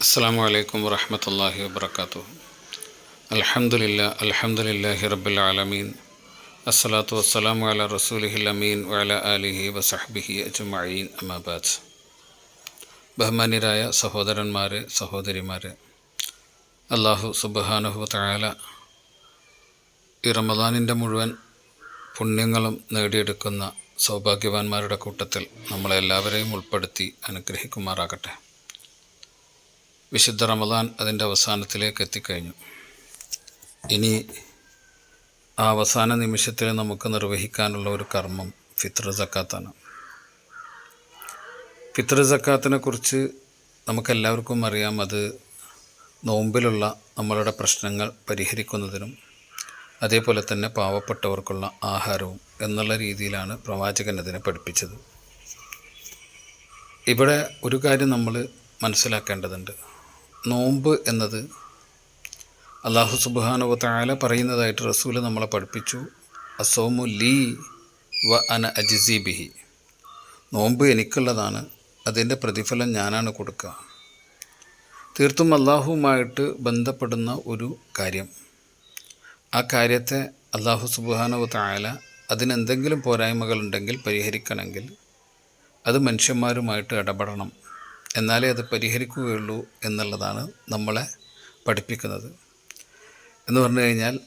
അസ്സാം വലൈക്കും വറഹമത്തല്ലാഹി വാബർക്കാത്തു അലഹമുല്ല അലഹമുല്ലാഹി റബ്ബുൽ ആലമീൻ. അസ്സലാത്തു വസ്സലാമു അല റസൂലിഹിൽ അമീൻ വഅല ആലിഹി വസഹ്ബിഹി അജ്മഈൻ. അമാബാദ് ബഹുമാന്യരായ സഹോദരന്മാരെ സഹോദരിമാരെ അള്ളാഹു സുബ്ഹാനഹു തായാല ഈ റമദാനിന്റെ മുഴുവൻ പുണ്യങ്ങളും നേടിയെടുക്കുന്ന സൗഭാഗ്യവാന്മാരുടെ കൂട്ടത്തിൽ നമ്മളെല്ലാവരെയും ഉൾപ്പെടുത്തി അനുഗ്രഹിക്കുമാറാകട്ടെ. വിശുദ്ധ റമദാൻ അതിന്റെ അവസാനത്തിലേക്ക് എത്തിക്കഴിഞ്ഞു. ഇനി ആ അവസാന നിമിഷത്തിൽ നമുക്ക് നിർവഹിക്കാനുള്ള ഒരു കർമ്മം ഫിത്ർ സക്കാത്താണ്. ഫിത്ർ സക്കാത്തിനെ കുറിച്ച് നമുക്കെല്ലാവർക്കും അറിയാം അത് നോമ്പിലുള്ള നമ്മളുടെ പ്രശ്നങ്ങൾ പരിഹരിക്കുന്നതിനും അതേപോലെ തന്നെ പാവപ്പെട്ടവർക്കുള്ള ആഹാരവും എന്നുള്ള രീതിയിലാണ് പ്രവാചകൻ അതിനെ പഠിപ്പിച്ചത്. ഇവിടെ ഒരു കാര്യം നമ്മൾ മനസ്സിലാക്കേണ്ടതുണ്ട്. നോമ്പ് എന്നത് അള്ളാഹു സുബാനുവ താല പറയുന്നതായിട്ട് റസൂൽ നമ്മളെ പഠിപ്പിച്ചു. അസോമു ലീ വ അന അജിസി ബിഹി. നോമ്പ് എനിക്കുള്ളതാണ്. അതിന്റെ പ്രതിഫലം ഞാനാണ് കൊടുക്കുക. തീർത്തും അള്ളാഹുവുമായിട്ട് ബന്ധപ്പെടുന്ന ഒരു കാര്യം. ആ കാര്യത്തെ അള്ളാഹു സുബാനുവ താല അതിനെന്തെങ്കിലും പോരായ്മകളുണ്ടെങ്കിൽ പരിഹരിക്കണമെങ്കിൽ അത് മനുഷ്യന്മാരുമായിട്ട് ഇടപെടണം. എന്നാലേ അത് പരിഹരിക്കുകയുള്ളൂ എന്നുള്ളതാണ് നമ്മളെ പഠിപ്പിക്കുന്നത്. എന്ന് പറഞ്ഞു കഴിഞ്ഞാൽ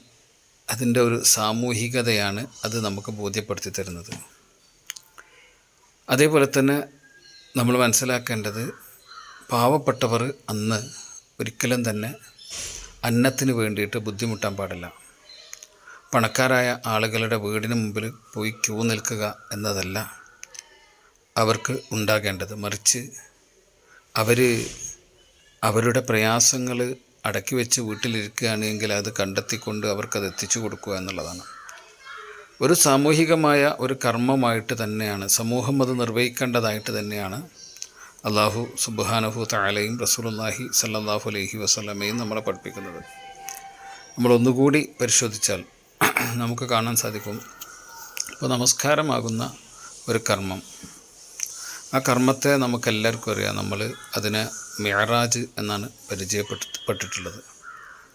അതിന്റെ ഒരു സാമൂഹികതയാണ് അത് നമുക്ക് ബോധ്യപ്പെടുത്തി തരുന്നത്. അതേപോലെ തന്നെ നമ്മൾ മനസ്സിലാക്കേണ്ടത് പാവപ്പെട്ടവർ അന്ന് ഒരിക്കലും തന്നെ അന്നത്തിന് വേണ്ടിയിട്ട് ബുദ്ധിമുട്ടാൻ പാടില്ല. പണക്കാരായ ആളുകളുടെ വീടിന് മുമ്പിൽ പോയി ക്യൂ നിൽക്കുക എന്നതല്ല അവർക്ക് ഉണ്ടാകേണ്ടത്. മറിച്ച് അവർ അവരുടെ പ്രയാസങ്ങൾ അടക്കി വെച്ച് വീട്ടിലിരിക്കുകയാണെങ്കിൽ അത് കണ്ടെത്തിക്കൊണ്ട് അവർക്കത് എത്തിച്ചു കൊടുക്കുക എന്നുള്ളതാണ്. ഒരു സാമൂഹികമായ ഒരു കർമ്മമായിട്ട് തന്നെയാണ് സമൂഹം അത് നിർവഹിക്കേണ്ടതായിട്ട് തന്നെയാണ്. അള്ളാഹു സുബാനഹു താലയും റസൂലുല്ലാഹി സല്ലാഹു അലഹി വസ്ലമയും നമ്മളെ പഠിപ്പിക്കുന്നത്. നമ്മൾ ഒന്നുകൂടി പരിശോധിച്ചാൽ നമുക്ക് കാണാൻ സാധിക്കും. ഇപ്പോൾ നമസ്കാരമാകുന്ന ഒരു കർമ്മം. ആ കർമ്മത്തെ നമുക്കെല്ലാവർക്കും അറിയാം. നമ്മൾ അതിനെ മിയറാജ് എന്നാണ് പരിചയപ്പെട്ടിട്ടുള്ളത്.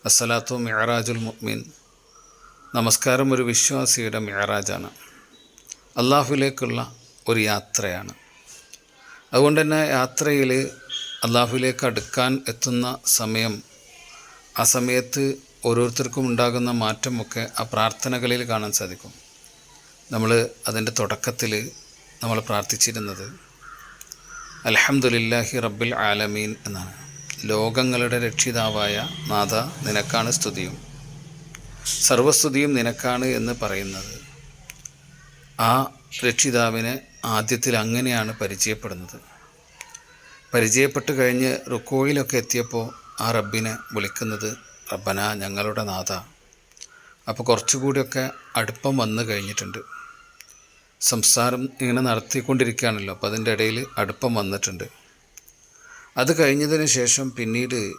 അസ്സലാത്തു മിയറാജുൽ മുഅ്മിൻ. നമസ്കാരം ഒരു വിശ്വാസിയുടെ മിയറാജാണ് അള്ളാഹുലേക്കുള്ള ഒരു യാത്രയാണ്. അതുകൊണ്ട് തന്നെ യാത്രയിൽ അള്ളാഹുലേക്ക് അടുക്കാൻ എത്തുന്ന സമയം ആ സമയത്ത് ഓരോരുത്തർക്കും ഉണ്ടാകുന്ന മാറ്റമൊക്കെ ആ പ്രാർത്ഥനകളിൽ കാണാൻ സാധിക്കും. നമ്മൾ അതിന്റെ തുടക്കത്തിൽ നമ്മൾ പ്രാർത്ഥിച്ചിരുന്നത് അലഹമുല്ലാഹി റബ്ബിൽ ആലമീൻ എന്നാണ്. ലോകങ്ങളുടെ രക്ഷിതാവായ നാഥ നിനക്കാണ് സ്തുതിയും. സർവസ്തുതിയും നിനക്കാണ് എന്ന് പറയുന്നത്. ആ രക്ഷിതാവിനെ ആദ്യത്തിൽ അങ്ങനെയാണ് പരിചയപ്പെടുന്നത്. പരിചയപ്പെട്ട് കഴിഞ്ഞ് റുക്കോയിലൊക്കെ എത്തിയപ്പോൾ ആ റബ്ബിനെ വിളിക്കുന്നത് റബ്ബന ഞങ്ങളുടെ നാഥ. അപ്പോൾ കുറച്ചുകൂടിയൊക്കെ അടുപ്പം വന്നു കഴിഞ്ഞിട്ടുണ്ട്. സംസാരം ഇങ്ങനെ നടത്തിക്കൊണ്ടിരിക്കുകയാണല്ലോ. അപ്പോൾ അതിന്റെ ഇടയിൽ അടുപ്പം വന്നിട്ടുണ്ട്. അത് കഴിഞ്ഞതിന് ശേഷം പിന്നീട്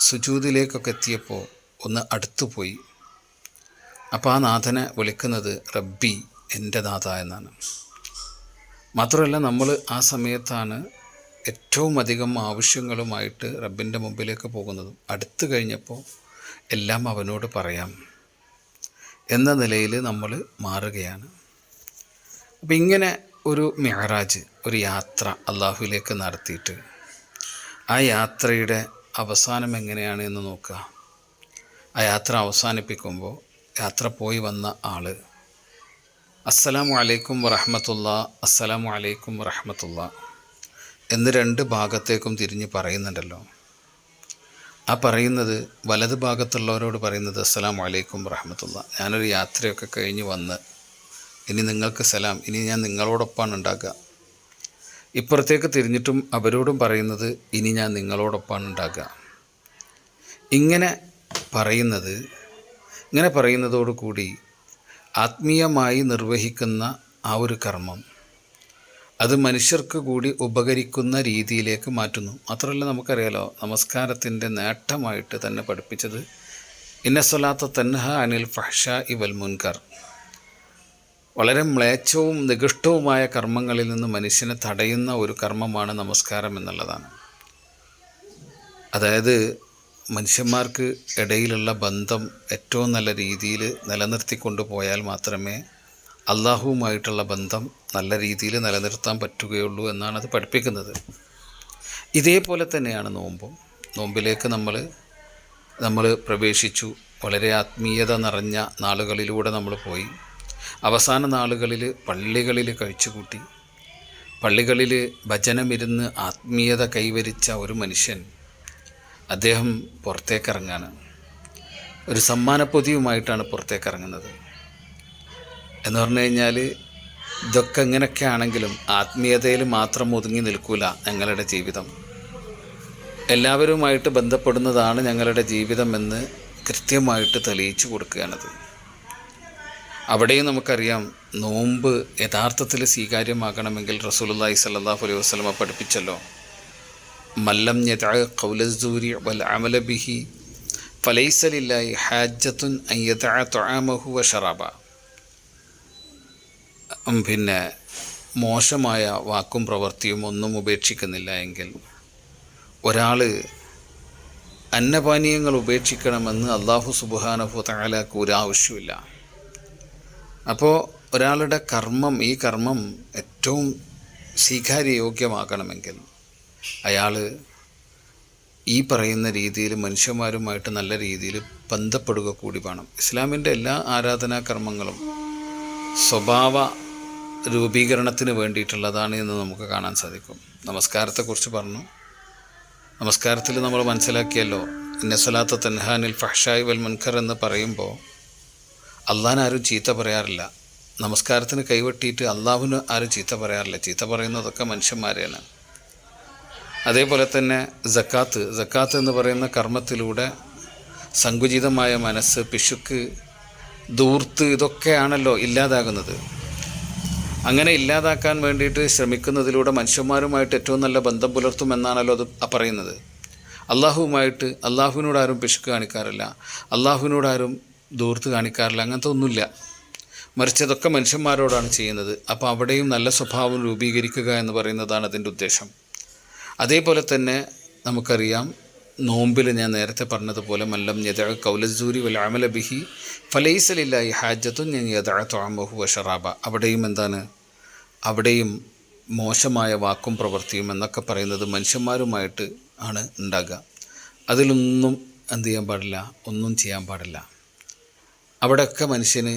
സുജൂതിലേക്കൊക്കെ എത്തിയപ്പോൾ ഒന്ന് അടുത്തു പോയി അപ്പോൾ ആ നാഥനെ വിളിക്കുന്നത് റബ്ബി എന്റെ നാഥ എന്നാണ്. മാത്രമല്ല നമ്മൾ ആ സമയത്താണ് ഏറ്റവും അധികം ആവശ്യങ്ങളുമായിട്ട് റബ്ബിന്റെ മുമ്പിലേക്ക് പോകുന്നതും. അടുത്തു കഴിഞ്ഞപ്പോൾ എല്ലാം അവനോട് പറയാം. എന്ന നിലയിൽ നമ്മൾ മാറുകയാണ്. അപ്പം ഇങ്ങനെ ഒരു മെഹറാജ് ഒരു യാത്ര അള്ളാഹുവിലേക്ക് നടത്തിയിട്ട് ആ യാത്രയുടെ അവസാനം എങ്ങനെയാണ് എന്ന് നോക്കുക. ആ യാത്ര അവസാനിപ്പിക്കുമ്പോൾ യാത്ര പോയി വന്ന ആൾ അസ്സലാമു അലൈക്കും വറഹമത്തുള്ള അസ്സലാമു അലൈക്കും വറഹമത്തുള്ള എന്ന് രണ്ട് ഭാഗത്തേക്കും തിരിഞ്ഞ് പറയുന്നുണ്ടല്ലോ. ആ പറയുന്നത് വലത് ഭാഗത്തുള്ളവരോട് പറയുന്നത് അസ്സലാമു അലൈക്കും വറഹമത്തുള്ള ഞാനൊരു യാത്രയൊക്കെ കഴിഞ്ഞ് വന്ന് ഇനി നിങ്ങൾക്ക് സലാം. ഇനി ഞാൻ നിങ്ങളോടൊപ്പമാണ് ഉണ്ടാക്കുക. ഇപ്പുറത്തേക്ക് തിരിഞ്ഞിട്ടും അവരോടും പറയുന്നത് ഇനി ഞാൻ നിങ്ങളോടൊപ്പമാണ് ഉണ്ടാക്കുക. ഇങ്ങനെ പറയുന്നത് ഇങ്ങനെ പറയുന്നതോടുകൂടി ആത്മീയമായി നിർവഹിക്കുന്ന ആ ഒരു കർമ്മം അത് മനുഷ്യർക്ക് കൂടി ഉപകരിക്കുന്ന രീതിയിലേക്ക് മാറ്റുന്നു. മാത്രമല്ല നമുക്കറിയാലോ നമസ്കാരത്തിന്റെ നേട്ടമായിട്ട് തന്നെ പഠിപ്പിച്ചത് ഇന്നസ്വലാത്ത തൻഹ അനിൽ ഫഹ്ഷ ഇവൽ മുൻകർ. വളരെ മ്ലേച്ഛവും നികൃഷ്ടവുമായ കർമ്മങ്ങളിൽ നിന്ന് മനുഷ്യനെ തടയുന്ന ഒരു കർമ്മമാണ് നമസ്കാരം എന്നുള്ളതാണ്. അതായത് മനുഷ്യന്മാർക്ക് ഇടയിലുള്ള ബന്ധം ഏറ്റവും നല്ല രീതിയിൽ നിലനിർത്തിക്കൊണ്ട് പോയാൽ മാത്രമേ അള്ളാഹുവുമായിട്ടുള്ള ബന്ധം നല്ല രീതിയിൽ നിലനിർത്താൻ പറ്റുകയുള്ളൂ എന്നാണ് അത് പഠിപ്പിക്കുന്നത്. ഇതേപോലെ തന്നെയാണ് നോമ്പും. നോമ്പിലേക്ക് നമ്മൾ നമ്മൾ പ്രവേശിച്ചു. വളരെ ആത്മീയത നിറഞ്ഞ നാളുകളിലൂടെ നമ്മൾ പോയി. അവസാന നാളുകളിൽ പള്ളികളിൽ കഴിച്ചുകൂട്ടി. പള്ളികളിൽ ഭജനമിരുന്ന് ആത്മീയത കൈവരിച്ച ഒരു മനുഷ്യൻ അദ്ദേഹം പുറത്തേക്കിറങ്ങാണ്. ഒരു സമ്മാനപ്പൊതിയുമായിട്ടാണ് പുറത്തേക്കിറങ്ങുന്നത്. എന്ന് പറഞ്ഞു കഴിഞ്ഞാൽ ഇതൊക്കെ ഇങ്ങനെയൊക്കെ ആണെങ്കിലും ആത്മീയതയിൽ മാത്രം ഒതുങ്ങി നിൽക്കൂല ഞങ്ങളുടെ ജീവിതം. എല്ലാവരുമായിട്ട് ബന്ധപ്പെടുന്നതാണ് ഞങ്ങളുടെ ജീവിതം എന്ന് കൃത്യമായിട്ട് തെളിയിച്ചു കൊടുക്കുകയാണത്. അവിടെയും നമുക്കറിയാം നോമ്പ് യഥാർത്ഥത്തിൽ സ്വീകാര്യമാകണമെങ്കിൽ റസൂലുള്ളാഹി സ്വല്ലല്ലാഹു അലൈഹി വസ്ലമ പഠിപ്പിച്ചല്ലോ. മല്ലം ഞൂരി അമലബിഹി വൽ അമല ബിഹി ഫലൈസലില്ലാഹി ഹാജത്തുൻ തൊഴാമഹു ഷറാബ. പിന്നെ മോശമായ വാക്കും പ്രവൃത്തിയും ഒന്നും ഉപേക്ഷിക്കുന്നില്ല എങ്കിൽ ഒരാൾ അന്നപാനീയങ്ങൾ ഉപേക്ഷിക്കണമെന്ന് അള്ളാഹു സുബാനഹു താലാക്ക് ഒരു ആവശ്യമില്ല അപ്പോൾ ഒരാളുടെ കർമ്മം ഈ കർമ്മം ഏറ്റവും സ്വീകാര്യയോഗ്യമാകണമെങ്കിൽ അയാൾ ഈ പറയുന്ന രീതിയിൽ മനുഷ്യന്മാരുമായിട്ട് നല്ല രീതിയിൽ ബന്ധപ്പെടുക കൂടി വേണം. ഇസ്ലാമിന്റെ എല്ലാ ആരാധനാ കർമ്മങ്ങളും സ്വഭാവ രൂപീകരണത്തിന് വേണ്ടിയിട്ടുള്ളതാണ് എന്ന് നമുക്ക് കാണാൻ സാധിക്കും. നമസ്കാരത്തെക്കുറിച്ച് പറഞ്ഞു. നമസ്കാരത്തിൽ നമ്മൾ മനസ്സിലാക്കിയല്ലോ ഇന്നസലാത്ത തൻഹാനിൽ ഫഹ്ഷായി വൽ മുൻഖർ എന്ന് പറയുമ്പോൾ അള്ളാൻ ആരും ചീത്ത പറയാറില്ല. നമസ്കാരത്തിന് കൈവെട്ടിയിട്ട് അള്ളാഹുവിന് ആരും ചീത്ത പറയാറില്ല. ചീത്ത പറയുന്നതൊക്കെ മനുഷ്യന്മാരെയാണ്. അതേപോലെ തന്നെ ജക്കാത്ത് ജക്കാത്ത് എന്ന് പറയുന്ന കർമ്മത്തിലൂടെ സങ്കുചിതമായ മനസ്സ് പിശുക്ക് ദൂർത്ത് ഇതൊക്കെയാണല്ലോ ഇല്ലാതാകുന്നത്. അങ്ങനെ ഇല്ലാതാക്കാൻ വേണ്ടിയിട്ട് ശ്രമിക്കുന്നതിലൂടെ മനുഷ്യന്മാരുമായിട്ട് ഏറ്റവും നല്ല ബന്ധം പുലർത്തുമെന്നാണല്ലോ അത് പറയുന്നത്. അള്ളാഹുവുമായിട്ട് അള്ളാഹുവിനോട് ആരും പിശുക്ക് കാണിക്കാറില്ല. അള്ളാഹുവിനോട് ആരും ദൂർത്ത് കാണിക്കാറില്ല. അങ്ങനത്തെ ഒന്നുമില്ല. മറിച്ച് അതൊക്കെ മനുഷ്യന്മാരോടാണ് ചെയ്യുന്നത്. അപ്പോൾ അവിടെയും നല്ല സ്വഭാവം രൂപീകരിക്കുക എന്ന് പറയുന്നതാണ് അതിന്റെ ഉദ്ദേശം. അതേപോലെ തന്നെ നമുക്കറിയാം നോമ്പിൽ ഞാൻ നേരത്തെ പറഞ്ഞതുപോലെ മല്ലം യദ കൗലസൂരി വൽ അമല ബിഹി ഫലൈസലില്ലായി ഹാജത്തും ഞാൻ യദ തൊഴമഹു വഷറാബ അവിടെയും എന്താണ്? അവിടെയും മോശമായ വാക്കും പ്രവൃത്തിയും എന്നൊക്കെ പറയുന്നത് മനുഷ്യന്മാരുമായിട്ട് ആണ് ഉണ്ടാകുക. അതിലൊന്നും എന്ത് ചെയ്യാൻ പാടില്ല? ഒന്നും ചെയ്യാൻ പാടില്ല. അവിടെയൊക്കെ മനുഷ്യന്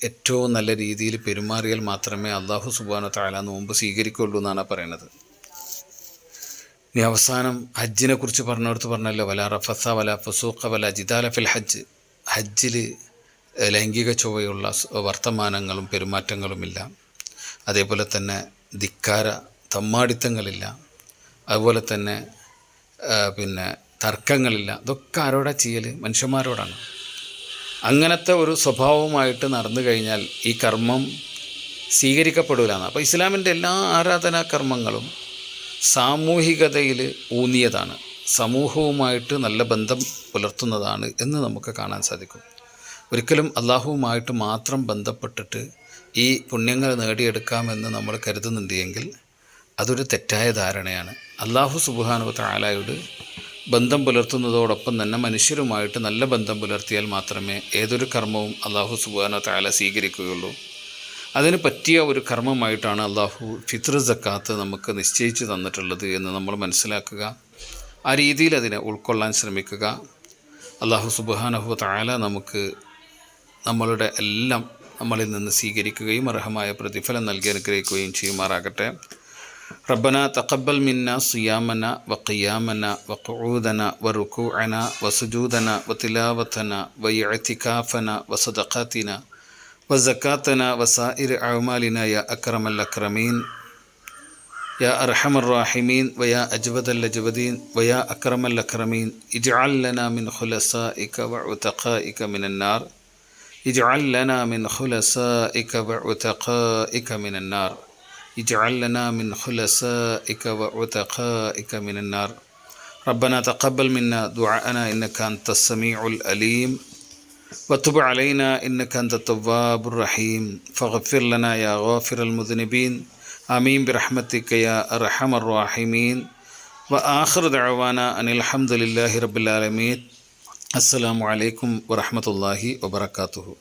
ഏറ്റവും നല്ല രീതിയിൽ പെരുമാറിയാൽ മാത്രമേ അള്ളാഹു സുബാന താല നോമ്പ് സ്വീകരിക്കുള്ളൂ എന്നാണ് പറയുന്നത് ഇനി അവസാനം ഹജ്ജിനെ കുറിച്ച് പറഞ്ഞിടത്ത് പറഞ്ഞല്ലോ വല റഫസ വല ഫസൂഖ വല ജിദാല ഫിൽ ഹജ്ജ്. ഹജ്ജിൽ ലൈംഗിക ചൊവ്വയുള്ള വർത്തമാനങ്ങളും പെരുമാറ്റങ്ങളുമില്ല. അതേപോലെ തന്നെ ധിക്കാര തമ്മാടിത്തങ്ങളില്ല. അതുപോലെ തന്നെ പിന്നെ തർക്കങ്ങളില്ല. ഇതൊക്കെ ആരോടാ ചെയ്യൽ മനുഷ്യന്മാരോടാണ്? അങ്ങനത്തെ ഒരു സ്വഭാവമായിട്ട് നടന്നു കഴിഞ്ഞാൽ ഈ കർമ്മം സ്വീകരിക്കപ്പെടില്ല അപ്പോൾ ഇസ്ലാമിന്റെ എല്ലാ ആരാധനാ കർമ്മങ്ങളും സാമൂഹികതയിൽ ഊന്നിയതാണ്. സമൂഹവുമായിട്ട് നല്ല ബന്ധം പുലർത്തുന്നതാണ് എന്ന് നമുക്ക് കാണാൻ സാധിക്കും. ഒരിക്കലും അള്ളാഹുവുമായിട്ട് മാത്രം ബന്ധപ്പെട്ടിട്ട് ഈ പുണ്യങ്ങൾ നേടിയെടുക്കാമെന്ന് നമ്മൾ കരുതുന്നുണ്ടെങ്കിൽ അതൊരു തെറ്റായ ധാരണയാണ്. അള്ളാഹു സുബാനു താലായോട് ബന്ധം പുലർത്തുന്നതോടൊപ്പം തന്നെ മനുഷ്യരുമായിട്ട് നല്ല ബന്ധം പുലർത്തിയാൽ മാത്രമേ ഏതൊരു കർമ്മവും അള്ളാഹു സുബാന താല സ്വീകരിക്കുകയുള്ളൂ. അതിന് പറ്റിയ ഒരു കർമ്മമായിട്ടാണ് അള്ളാഹു ഫിത്ർ ജക്കാത്ത് നമുക്ക് നിശ്ചയിച്ചു തന്നിട്ടുള്ളത് എന്ന് നമ്മൾ മനസ്സിലാക്കുക. ആ രീതിയിൽ അതിനെ ഉൾക്കൊള്ളാൻ ശ്രമിക്കുക. അള്ളാഹു സുബാനഹു താല നമുക്ക് നമ്മളുടെ എല്ലാം നമ്മളിൽ നിന്ന് സ്വീകരിക്കുകയും അർഹമായ പ്രതിഫലം നൽകി അനുഗ്രഹിക്കുകയും ചെയ്യുമാറാകട്ടെ. ربنا تقبل منا صيامنا وقيامنا وقعودنا وركوعنا وسجودنا وتلاوتنا واعتكافنا وصدقاتنا وزكاتنا وسائر أعمالنا يا أكرم الأكرمين يا أرحم الراحمين ويا أجود الأجودين ويا أكرم الأكرمين. اجعل لنا من خلصائك وعتقائك من النار. اجعل لنا من خلصائك وعتقائك من النار. اجعل لنا من خلسائك وعتقائك من النار. ربنا تقبل منا دعاءنا إنك أنت السميع الأليم. وتب علينا إنك أنت التواب الرحيم. فاغفر لنا يا غافر المذنبين. آمين برحمتك يا أرحم الراحمين. وآخر دعوانا أن الحمد لله رب العالمين. السلام عليكم ورحمة الله وبركاته.